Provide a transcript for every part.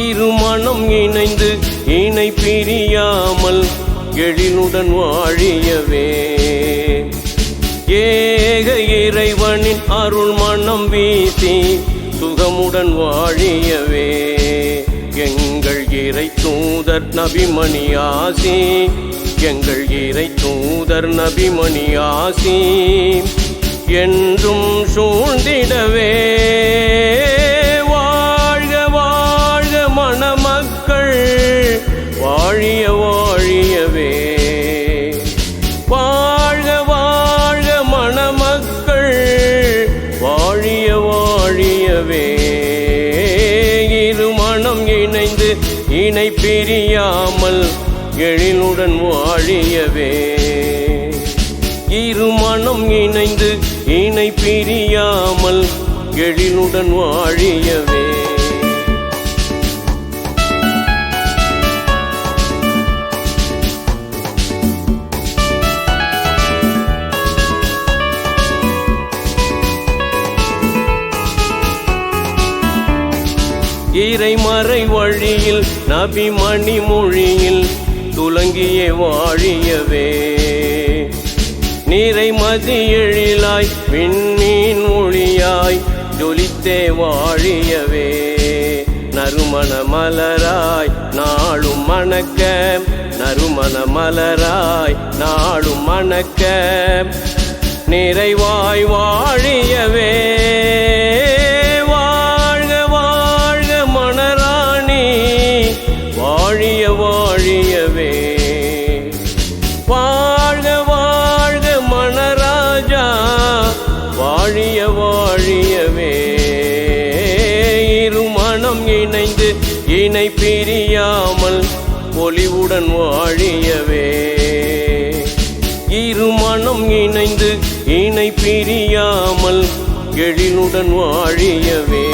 இருமணம் இணைந்து இணை பிரியாமல் எழிலுடன் வாழியவே. ஏக இறைவனின் அருள் மனம் வீசி சுகமுடன் வாழியவே. எங்கள் இறை தூதர் நபிமணி ஆசி எங்கள் இறை தூதர் நபிமணி ஆசி என்றும் வாழியவே இரு மனம் இணைந்து இணை பிரியாமல் எழிலுடன் வாழியவே. இரு மனம் இணைந்து இணை பிரியாமல் எழிலுடன் வாழியவே. இறைமறை வழியில் நபி மணி மொழியில் துலங்கிய வாழியவே. நீரை மதி எழிலாய் விண்மீன் மொழியாய் ஜொலித்தே வாழியவே. நறுமண மலராய் நாளும் மணக்க நறுமண மலராய் நாளும் மணக்க நிறைவாய் வாழியவே இணை பிரியாமல் பொலிவுடன் வாழியவே. இரு மனம் இணைந்து இணை பிரியாமல் எழிலுடன் வாழியவே.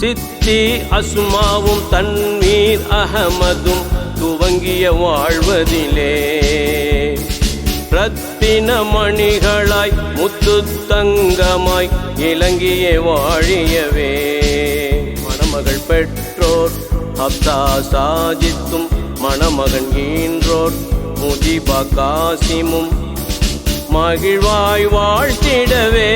சித்தி அசுமாவும் தன்வீர் அகமதும் துவங்கிய வாழ்வதிலே. ரத்தின மணிகளாய் முத்து தங்கமாய் இலங்கிய வாழியவே. மணமகள் பெற்றோர் அப்தா சாஜித்தும் மணமகன் ஈன்றோர் முஜிபா காசிமும் மகிழ்வாய் வாழ்த்திடவே.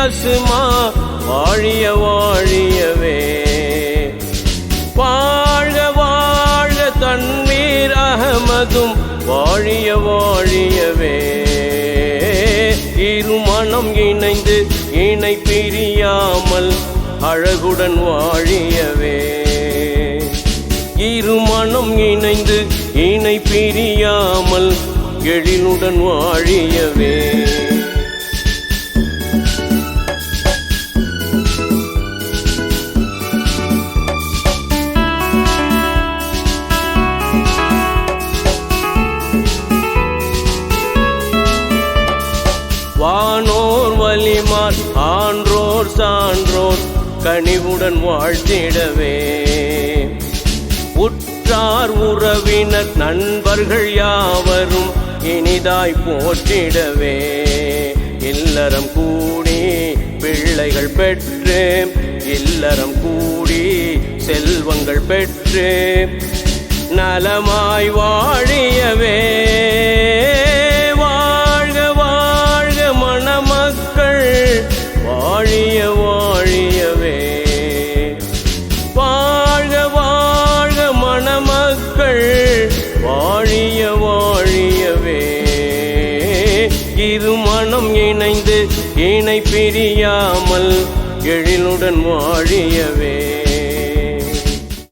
அசுமா வாழிய வாழியவே. வாழ்க வாழ்க தன்வீர் அகமதும் வாழிய வாழியவே. இருமணம் இணைந்து இணை பிரியாமல் அழகுடன் வாழியவே. இருமணம் இணைந்து இணை பிரியாமல் எழிலுடன் வாழியவே. ஆன்றோர் சான்றோர் கனிவுடன் வாழ்த்திடவே உற்றார் உறவினர் நண்பர்கள் யாவரும் இனிதாய் போற்றிடவே. இல்லறம் கூடி பிள்ளைகள் பெற்று இல்லறம் கூடி செல்வங்கள் பெற்று நலமாய் வா இரு மனம் இணைந்து இணை பிரியாமல் எழிலுடன் வாழியவே.